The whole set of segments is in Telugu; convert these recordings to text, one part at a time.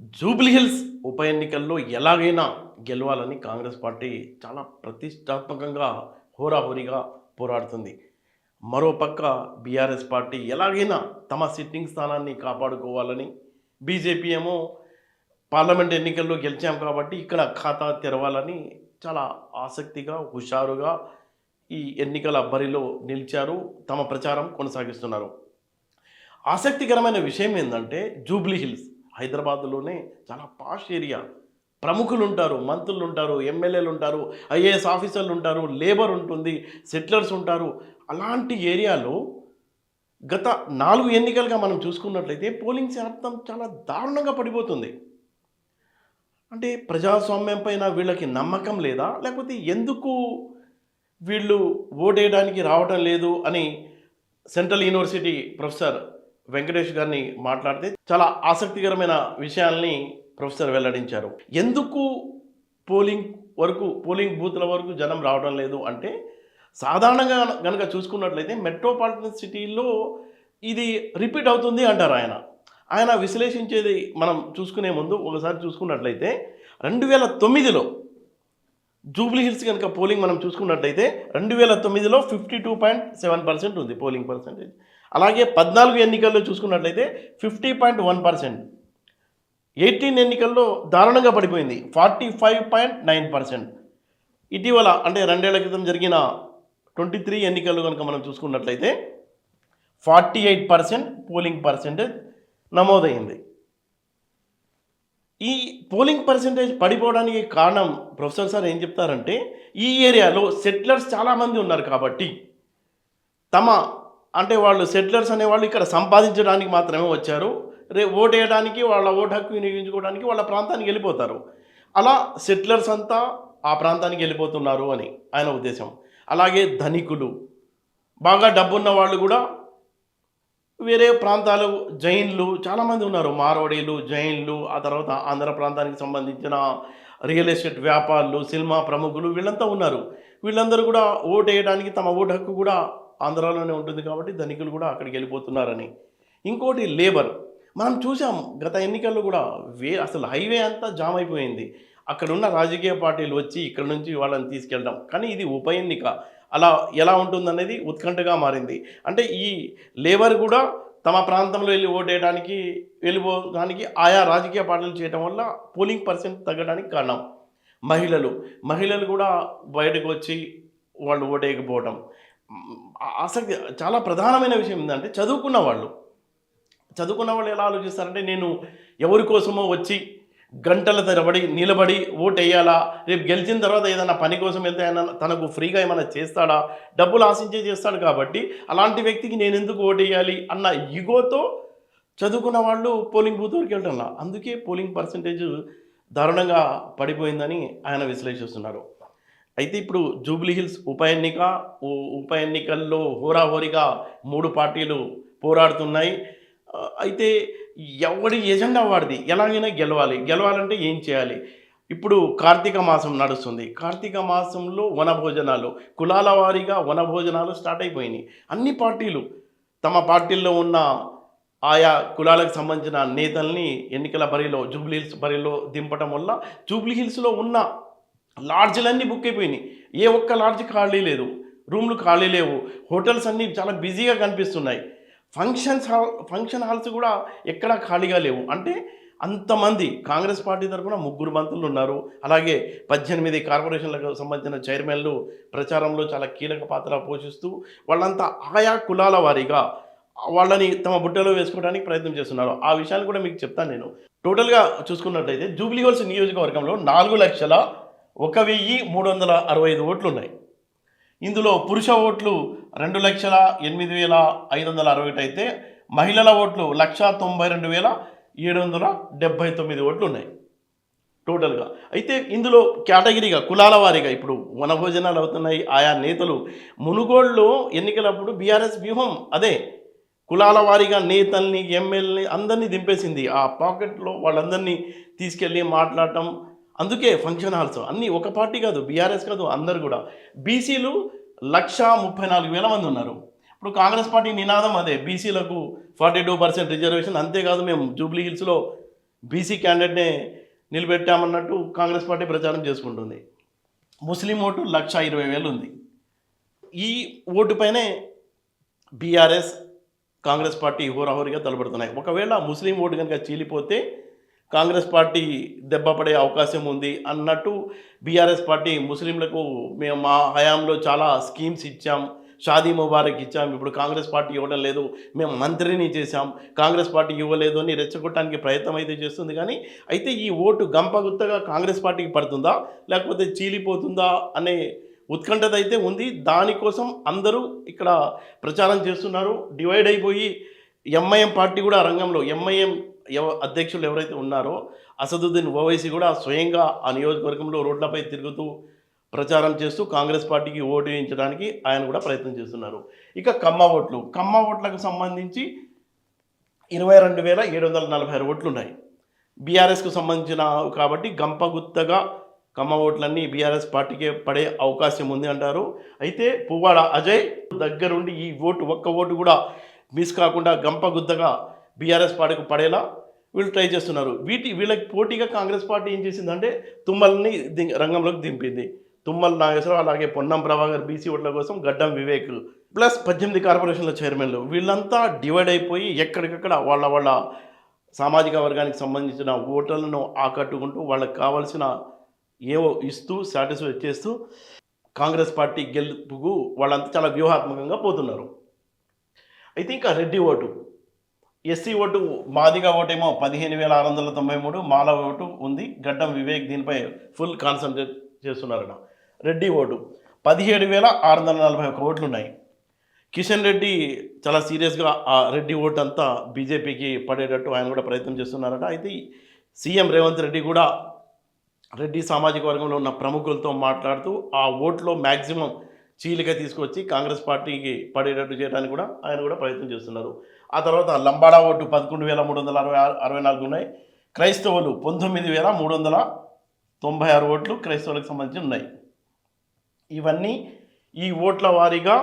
జూబ్లీహిల్స్ ఉప ఎన్నికల్లో ఎలాగైనా గెలవాలని కాంగ్రెస్ పార్టీ చాలా ప్రతిష్టాత్మకంగా హోరాహోరీగా పోరాడుతుంది. మరోపక్క బీఆర్ఎస్ పార్టీ ఎలాగైనా తమ సిట్టింగ్ స్థానాన్ని కాపాడుకోవాలని బీజేపీ ఏమో పార్లమెంట్ ఎన్నికల్లో గెలిచాం కాబట్టి ఇక్కడ ఖాతా తెరవాలని చాలా ఆసక్తిగా హుషారుగా ఈ ఎన్నికల బరిలో నిలిచారు తమ ప్రచారం కొనసాగిస్తున్నారు. ఆసక్తికరమైన విషయం ఏంటంటే జూబ్లీ హిల్స్ హైదరాబాద్లోనే చాలా పాష్ ఏరియా. ప్రముఖులు ఉంటారు మంత్రులు ఉంటారు ఎమ్మెల్యేలు ఉంటారు ఐఏఎస్ ఆఫీసర్లు ఉంటారు లేబర్ ఉంటుంది సెటిలర్స్ ఉంటారు. అలాంటి ఏరియాలో గత నాలుగు ఎన్నికలుగా మనం చూసుకున్నట్లయితే పోలింగ్ శాతం చాలా దారుణంగా పడిపోతుంది. అంటే ప్రజాస్వామ్యం పైన వీళ్ళకి నమ్మకం లేదా? లేకపోతే ఎందుకు వీళ్ళు ఓటేయడానికి రావటం లేదు అని సెంట్రల్ యూనివర్సిటీ ప్రొఫెసర్ వెంకటేష్ గారిని మాట్లాడితే చాలా ఆసక్తికరమైన విషయాల్ని ప్రొఫెసర్ వెల్లడించారు. ఎందుకు పోలింగ్ వరకు పోలింగ్ బూత్ల వరకు జనం రావడం లేదు అంటే సాధారణంగా కనుక చూసుకున్నట్లయితే మెట్రోపాలిటన్ సిటీలో ఇది రిపీట్ అవుతుంది అంటారు ఆయన. ఆయన విశ్లేషించేది మనం చూసుకునే ముందు ఒకసారి చూసుకున్నట్లయితే రెండు వేల తొమ్మిదిలో జూబ్లీ హిల్స్ కనుక పోలింగ్ మనం చూసుకున్నట్లయితే రెండు వేల తొమ్మిదిలో fifty two point seven percent ఉంది పోలింగ్ పర్సెంటేజ్. అలాగే పద్నాలుగు ఎన్నికల్లో చూసుకున్నట్లయితే fifty point one percent. Eighteen ఎన్నికల్లో దారుణంగా పడిపోయింది. Forty five point nine percent. ఇటీవల అంటే రెండేళ్ళ క్రితం జరిగిన ట్వంటీ త్రీ ఎన్నికల్లో కనుక మనం చూసుకున్నట్లయితే forty eight percent polling percentage నమోదైంది. ఈ పోలింగ్ పర్సెంటేజ్ పడిపోవడానికి కారణం ప్రొఫెసర్ సార్ ఏం చెప్తారంటే ఈ ఏరియాలో సెటిలర్స్ చాలామంది ఉన్నారు కాబట్టి తమ అంటే వాళ్ళు సెటిలర్స్ అనేవాళ్ళు ఇక్కడ సంపాదించడానికి మాత్రమే వచ్చారు. రే ఓటు వేయడానికి వాళ్ళ ఓటు హక్కు వినియోగించుకోవడానికి వాళ్ళ ప్రాంతానికి వెళ్ళిపోతారు. అలా సెటిలర్స్ అంతా ఆ ప్రాంతానికి వెళ్ళిపోతున్నారు అని ఆయన ఉద్దేశం. అలాగే ధనికులు బాగా డబ్బున్న వాళ్ళు కూడా వేరే ప్రాంతాలు జైన్లు చాలామంది ఉన్నారు. మార్వాడీలు జైన్లు ఆ తర్వాత ఆంధ్ర ప్రాంతానికి సంబంధించిన రియల్ ఎస్టేట్ వ్యాపారులు సినిమా ప్రముఖులు వీళ్ళంతా ఉన్నారు. వీళ్ళందరూ కూడా ఓటు వేయడానికి తమ ఓటు హక్కు కూడా ఆంధ్రాలోనే ఉంటుంది కాబట్టి ధనికులు కూడా అక్కడికి వెళ్ళిపోతున్నారని. ఇంకోటి లేబర్. మనం చూసాం గత ఎన్నికల్లో కూడా వే అసలు హైవే అంతా జామ్ అయిపోయింది. అక్కడ ఉన్న రాజకీయ పార్టీలు వచ్చి ఇక్కడ నుంచి వాళ్ళని తీసుకెళ్ళడం కానీ ఇది ఉప ఎన్నిక. అలా ఎలా ఉంటుందనేది ఉత్కంఠగా మారింది. అంటే ఈ లేబర్ కూడా తమ ప్రాంతంలో వెళ్ళి ఓటేయడానికి వెళ్ళిపోవడానికి ఆయా రాజకీయ పార్టీలు చేయడం వల్ల పోలింగ్ పర్సెంట్ తగ్గడానికి కారణం మహిళలు. మహిళలు కూడా బయటకు వచ్చి వాళ్ళు ఓటేయకపోవడం ఆసక్తి చాలా ప్రధానమైన విషయం ఏంటంటే చదువుకున్న వాళ్ళు చదువుకున్న వాళ్ళు ఎలా ఆలోచిస్తారంటే నేను ఎవరి కోసమో వచ్చి గంటల తరబడి నిలబడి ఓటు వేయాలా రేపు గెలిచిన తర్వాత ఏదైనా పని కోసం వెళ్తే ఆయన తనకు ఫ్రీగా ఏమైనా చేస్తాడా? డబ్బులు ఆశించే చేస్తాడు కాబట్టి అలాంటి వ్యక్తికి నేను ఎందుకు ఓటు వేయాలి అన్న ఇగోతో చదువుకున్న వాళ్ళు పోలింగ్ బూత్ వరకు వెళ్తున్నా అందుకే పోలింగ్ పర్సంటేజ్ దారుణంగా పడిపోయిందని ఆయన విశ్లేషిస్తున్నారు. అయితే ఇప్పుడు జూబ్లీ హిల్స్ ఉప ఎన్నిక ఉప ఎన్నికల్లో హోరాహోరీగా మూడు పార్టీలు పోరాడుతున్నాయి. అయితే ఎవడి ఎజెండా వాడిది? ఎలాగైనా గెలవాలి. గెలవాలంటే ఏం చేయాలి? ఇప్పుడు కార్తీక మాసం నడుస్తుంది. కార్తీక మాసంలో వనభోజనాలు కులాల వారీగా వనభోజనాలు స్టార్ట్ అయిపోయినాయి. అన్ని పార్టీలు తమ పార్టీల్లో ఉన్న ఆయా కులాలకు సంబంధించిన నేతల్ని ఎన్నికల బరిలో జూబ్లీ హిల్స్ బరిలో దింపటం వల్ల జూబ్లీ హిల్స్లో ఉన్న లాడ్జ్లన్నీ బుక్ అయిపోయినాయి. ఏ ఒక్క లాడ్జ్ ఖాళీ లేదు. రూమ్లు ఖాళీ లేవు. హోటల్స్ అన్నీ చాలా బిజీగా కనిపిస్తున్నాయి. ఫంక్షన్స్ హాల్ ఫంక్షన్ హాల్స్ కూడా ఎక్కడా ఖాళీగా లేవు. అంటే అంతమంది కాంగ్రెస్ పార్టీ తరఫున ముగ్గురు మంత్రులు ఉన్నారు. అలాగే పద్దెనిమిది కార్పొరేషన్లకు సంబంధించిన చైర్మన్లు ప్రచారంలో చాలా కీలక పాత్ర పోషిస్తూ వాళ్ళంతా ఆయా కులాల వారీగా వాళ్ళని తమ బుట్టలో వేసుకోవడానికి ప్రయత్నం చేస్తున్నారు. ఆ విషయాన్ని కూడా మీకు చెప్తాను నేను. టోటల్గా చూసుకున్నట్లయితే జూబ్లీ హిల్స్ నియోజకవర్గంలో నాలుగు లక్షల ఒక వెయ్యి మూడు వందల అరవై ఐదు ఓట్లు ఉన్నాయి ఇందులో పురుష ఓట్లు రెండు లక్షల ఎనిమిది వేల ఐదు వందల అరవై ఒకటి అయితే మహిళల ఓట్లు లక్ష తొంభై రెండు వేల ఏడు వందల డెబ్భై తొమ్మిది ఓట్లు ఉన్నాయి టోటల్గా. అయితే ఇందులో కేటగిరీగా కులాల వారీగా ఇప్పుడు వనభోజనాలు అవుతున్నాయి. ఆయా నేతలు మునుగోడులో ఎన్నికలప్పుడు బీఆర్ఎస్ వ్యూహం అదే. కులాల వారీగా నేతల్ని ఎమ్మెల్యేని అందరినీ దింపేసింది. ఆ పాకెట్లో వాళ్ళందరినీ తీసుకెళ్ళి మాట్లాడటం అందుకే ఫంక్షన్ హాల్స్ అన్నీ ఒక పార్టీ కాదు బీఆర్ఎస్ కాదు అందరు కూడా. బీసీలు లక్ష ముప్పై నాలుగు వేల మంది ఉన్నారు. ఇప్పుడు కాంగ్రెస్ పార్టీ నినాదం అదే బీసీలకు ఫార్టీ టూ పర్సెంట్ రిజర్వేషన్ అంతేకాదు మేము జూబ్లీ హిల్స్లో బీసీ క్యాండిడేట్నే నిలబెట్టామన్నట్టు కాంగ్రెస్ పార్టీ ప్రచారం చేసుకుంటుంది. ముస్లిం ఓటు లక్ష ఇరవై వేలు ఉంది. ఈ ఓటుపైనే బీఆర్ఎస్ కాంగ్రెస్ పార్టీ హోరాహోరీగా తలపడుతున్నాయి ఒకవేళ ముస్లిం ఓటు కనుక చీలిపోతే కాంగ్రెస్ పార్టీ దెబ్బపడే అవకాశం ఉంది అన్నట్టు బీఆర్ఎస్ పార్టీ ముస్లింలకు మేము మా హయాంలో చాలా స్కీమ్స్ ఇచ్చాం షాదీ ముబారక్ ఇచ్చాం. ఇప్పుడు కాంగ్రెస్ పార్టీ ఇవ్వడం లేదు మేము మంత్రిని చేశాం. కాంగ్రెస్ పార్టీ ఇవ్వలేదు అని రెచ్చగొట్టడానికి ప్రయత్నం అయితే చేస్తుంది. కానీ అయితే ఈ ఓటు గంపగుత్తగా కాంగ్రెస్ పార్టీకి పడుతుందా? లేకపోతే చీలిపోతుందా అనే ఉత్కంఠత అయితే ఉంది. దానికోసం అందరూ ఇక్కడ ప్రచారం చేస్తున్నారు. డివైడ్ అయిపోయి ఎంఐఎం పార్టీ కూడా రంగంలో ఎంఐఎం అధ్యక్షులు ఎవరైతే ఉన్నారో అసదుద్దీన్ ఓవైసీ కూడా స్వయంగా ఆ నియోజకవర్గంలో రోడ్లపై తిరుగుతూ ప్రచారం చేస్తూ కాంగ్రెస్ పార్టీకి ఓటు వేయించడానికి ఆయన కూడా ప్రయత్నం చేస్తున్నారు. ఇక కమ్మ ఓట్లు. కమ్మ ఓట్లకు సంబంధించి ఇరవై రెండు వేల ఏడు వందల నలభై ఆరు ఓట్లు ఉన్నాయి బీఆర్ఎస్కు సంబంధించిన కాబట్టి గంపగుత్తగా కమ్మ ఓట్లన్నీ బీఆర్ఎస్ పార్టీకే పడే అవకాశం ఉంది అంటారు. అయితే పువ్వాడ అజయ్ దగ్గరుండి ఈ ఓటు ఒక్క ఓటు కూడా మిస్ కాకుండా గంపగుద్దగా బీఆర్ఎస్ పార్టీకి పడేలా వీళ్ళు ట్రై చేస్తున్నారు. వీటి వీళ్ళకి పోటీగా కాంగ్రెస్ పార్టీ ఏం చేసిందంటే తుమ్మల్ని ది- రంగంలోకి దింపింది. తుమ్మల నాగేశ్వరరావు అలాగే పొన్నం ప్రభాకర్ బీసీ ఓట్ల కోసం గడ్డం వివేక్ ప్లస్ పద్దెనిమిది కార్పొరేషన్ల చైర్మన్లు. వీళ్ళంతా డివైడ్ అయిపోయి ఎక్కడికక్కడ వాళ్ళ వాళ్ళ సామాజిక వర్గానికి సంబంధించిన ఓటర్లను ఆకట్టుకుంటూ వాళ్ళకి కావాల్సిన ఏవో ఇస్తూ సాటిస్ఫై చేస్తూ కాంగ్రెస్ పార్టీ గెలుపుకు వాళ్ళంతా చాలా వ్యూహాత్మకంగా పోతున్నారు. అయితే ఇంకా Reddy vote SC vote Madiga ఓటేమో పదిహేను వేల ఆరు వందల తొంభై మూడు మాల ఓటు ఉంది. గడ్డం వివేక్ దీనిపై ఫుల్ కాన్సన్ట్రేట్ చేస్తున్నారట. రెడ్డి ఓటు పదిహేడు వేల ఆరు వందల నలభై ఒక ఓట్లు ఉన్నాయి కిషన్ రెడ్డి చాలా సీరియస్గా ఆ రెడ్డి ఓటు అంతా బీజేపీకి పడేటట్టు ఆయన కూడా ప్రయత్నం చేస్తున్నారట. అయితే సీఎం రేవంత్ రెడ్డి కూడా రెడ్డి సామాజిక వర్గంలో ఉన్న ప్రముఖులతో మాట్లాడుతూ ఆ ఓట్లో మ్యాక్సిమం చీలిక తీసుకొచ్చి కాంగ్రెస్ పార్టీకి పడేటట్టు చేయడానికి కూడా ఆయన కూడా ప్రయత్నం చేస్తున్నారు. ఆ తర్వాత లంబాడా ఓటు పదకొండు వేల మూడు వందల అరవై ఆరు అరవై నాలుగు ఉన్నాయి. క్రైస్తవులు పంతొమ్మిది వేల మూడు వందల తొంభై ఆరు ఓట్లు క్రైస్తవులకు సంబంధించి ఉన్నాయి. ఇవన్నీ ఈ ఓట్ల వారీగా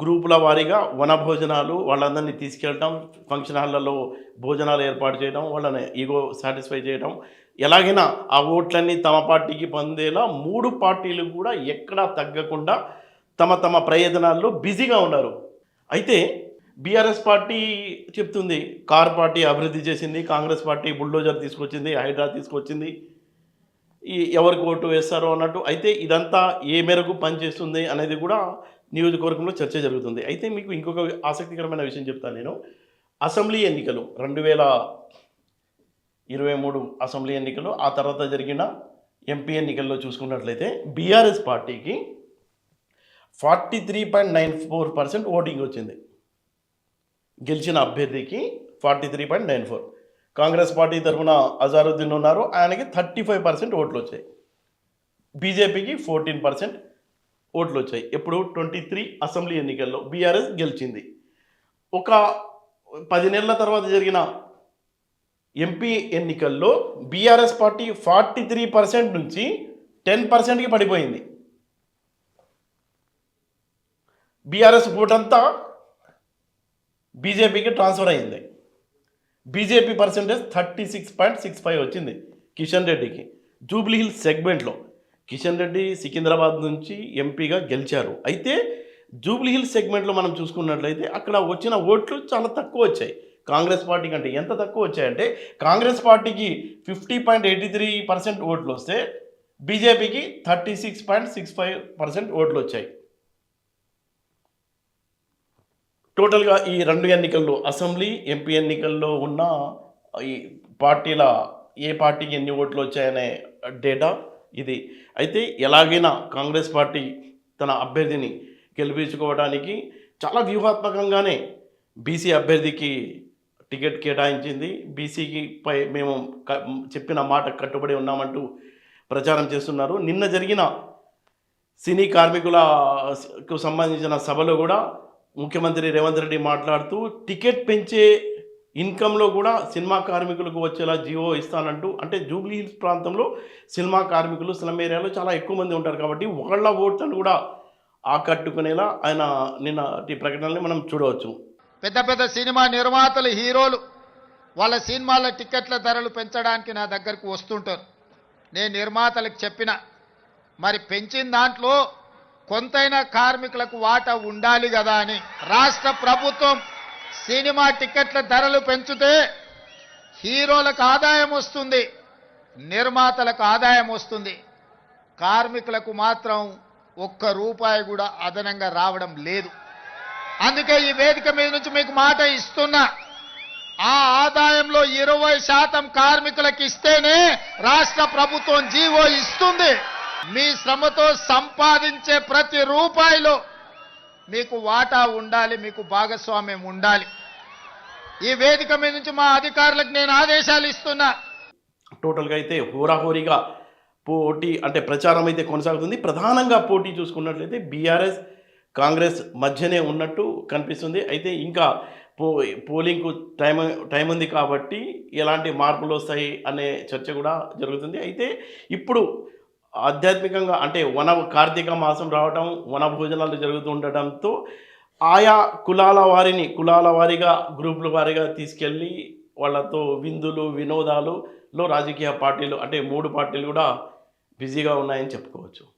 గ్రూపుల వారీగా వన భోజనాలు వాళ్ళందరినీ తీసుకెళ్ళటం ఫంక్షన్ హాళ్ళలో భోజనాలు ఏర్పాటు చేయడం వాళ్ళని ఈగో సాటిస్ఫై చేయడం ఎలాగైనా ఆ ఓట్లన్నీ తమ పార్టీకి పొందేలా మూడు పార్టీలు కూడా ఎక్కడా తగ్గకుండా తమ తమ ప్రయోజనాల్లో బిజీగా ఉన్నారు. అయితే బీఆర్ఎస్ పార్టీ చెప్తుంది కార్ పార్టీ అభివృద్ధి చేసింది కాంగ్రెస్ పార్టీ బుల్డోజర్ తీసుకొచ్చింది హైడ్రా తీసుకొచ్చింది ఈ ఎవరికి ఓటు వేస్తారో అన్నట్టు. అయితే ఇదంతా ఏ మేరకు పనిచేస్తుంది అనేది కూడా నియోజకవర్గంలో చర్చ జరుగుతుంది. అయితే మీకు ఇంకొక ఆసక్తికరమైన విషయం చెప్తాను నేను. అసెంబ్లీ ఎన్నికలు రెండు వేల ఇరవై మూడు అసెంబ్లీ ఎన్నికలు ఆ తర్వాత జరిగిన ఎంపీ ఎన్నికల్లో చూసుకున్నట్లయితే బీఆర్ఎస్ పార్టీకి forty three point nine four percent voting వచ్చింది. గెలిచిన అభ్యర్థికి forty three point nine four Congress party తరఫున అజారుద్దీన్ ఉన్నారు. ఆయనకి థర్టీ ఫైవ్ పర్సెంట్ ఓట్లు వచ్చాయి. బీజేపీకి ఫోర్టీన్ పర్సెంట్ ఓట్లు వచ్చాయి. ఎప్పుడు? ట్వంటీ త్రీ అసెంబ్లీ ఎన్నికల్లో బీఆర్ఎస్ గెలిచింది. ఒక పది నెలల తర్వాత జరిగిన ఎంపీ ఎన్నికల్లో BRS party forty three percent నుంచి టెన్ పర్సెంట్కి పడిపోయింది. బీఆర్ఎస్ ఓటంతా బీజేపీకి ట్రాన్స్ఫర్ అయింది. BJP percentage thirty six point six five వచ్చింది కిషన్ రెడ్డికి. జూబ్లీ హిల్స్ సెగ్మెంట్లో కిషన్ రెడ్డి సికింద్రాబాద్ నుంచి ఎంపీగా గెలిచారు. అయితే జూబ్లీ హిల్స్ సెగ్మెంట్లో మనం చూసుకున్నట్లయితే అక్కడ వచ్చిన ఓట్లు చాలా తక్కువ వచ్చాయి. కాంగ్రెస్ పార్టీ కంటే ఎంత తక్కువ వచ్చాయంటే కాంగ్రెస్ పార్టీకి fifty point eighty three percent ఓట్లు వస్తే బీజేపీకి thirty six point six five percent ఓట్లు వచ్చాయి. టోటల్గా ఈ రెండు ఎన్నికల్లో అసెంబ్లీ ఎంపీ ఎన్నికల్లో ఉన్న ఈ పార్టీల ఏ పార్టీకి ఎన్ని ఓట్లు వచ్చాయనే డేటా ఇది. అయితే ఎలాగైనా కాంగ్రెస్ పార్టీ తన అభ్యర్థిని గెలిపించుకోవడానికి చాలా వ్యూహాత్మకంగానే బీసీ అభ్యర్థికి టికెట్ కేటాయించింది. బీసీకి పై మేము చెప్పిన మాట కట్టుబడి ఉన్నామంటూ ప్రచారం చేస్తున్నారు. నిన్న జరిగిన సినీ కార్మికులకు సంబంధించిన సభలో కూడా ముఖ్యమంత్రి రేవంత్ రెడ్డి మాట్లాడుతూ టికెట్ పెంచే ఇన్కంలో కూడా సినిమా కార్మికులకు వచ్చేలా జియో ఇస్తానంటూ అంటే జూబ్లీ హిల్స్ ప్రాంతంలో సినిమా కార్మికులు స్లమ్ ఏరియాలో చాలా ఎక్కువ మంది ఉంటారు కాబట్టి ఒకళ్ళ ఓట్లను కూడా ఆకట్టుకునేలా ఆయన నిన్న ఈ ప్రకటనల్ని మనం చూడవచ్చు. పెద్ద పెద్ద సినిమా నిర్మాతలు హీరోలు వాళ్ళ సినిమాల టికెట్ల ధరలు పెంచడానికి నా దగ్గరకు వస్తుంటారు. నేను నిర్మాతలకు చెప్పిన మరి పెంచిన దాంట్లో కొంతైనా కార్మికులకు వాటా ఉండాలి కదా అని రాష్ట్ర ప్రభుత్వం సినిమా టికెట్ల ధరలు పెంచితే హీరోలకు ఆదాయం వస్తుంది నిర్మాతలకు ఆదాయం వస్తుంది. కార్మికులకు మాత్రం ఒక్క రూపాయి కూడా అదనంగా రావడం లేదు. అందుకే ఈ వేదిక మీద నుంచి మీకు మాట ఇస్తున్నా ఆ ఆదాయంలో ఇరవై శాతం కార్మికులకు ఇస్తేనే రాష్ట్ర ప్రభుత్వం జీవో ఇస్తుంది. మీ శ్రమతో సంపాదించే ప్రతి రూపాయిలో మీకు వాటా ఉండాలి మీకు భాగస్వామ్యం ఉండాలి. ఈ వేదిక మీద నుంచి మా అధికారులకు నేను ఆదేశాలు ఇస్తున్నా. టోటల్గా అయితే హోరాహోరీగా పోటీ అంటే ప్రచారం అయితే కొనసాగుతుంది. ప్రధానంగా పోటీ చూసుకున్నట్లయితే బీఆర్ఎస్ కాంగ్రెస్ మధ్యనే ఉన్నట్టు కనిపిస్తుంది. అయితే ఇంకా పో పోలింగ్కు టైం టైం ఉంది కాబట్టి ఎలాంటి మార్పులు వస్తాయి అనే చర్చ కూడా జరుగుతుంది. అయితే ఇప్పుడు ఆధ్యాత్మికంగా అంటే వన కార్తీక మాసం రావడం వన భోజనాలు జరుగుతుండటంతో ఆయా కులాల వారిని కులాల వారిగా గ్రూపుల వారిగా తీసుకెళ్ళి వాళ్ళతో విందులు వినోదాలులో రాజకీయ పార్టీలు అంటే మూడు పార్టీలు కూడా బిజీగా ఉన్నాయని చెప్పుకోవచ్చు.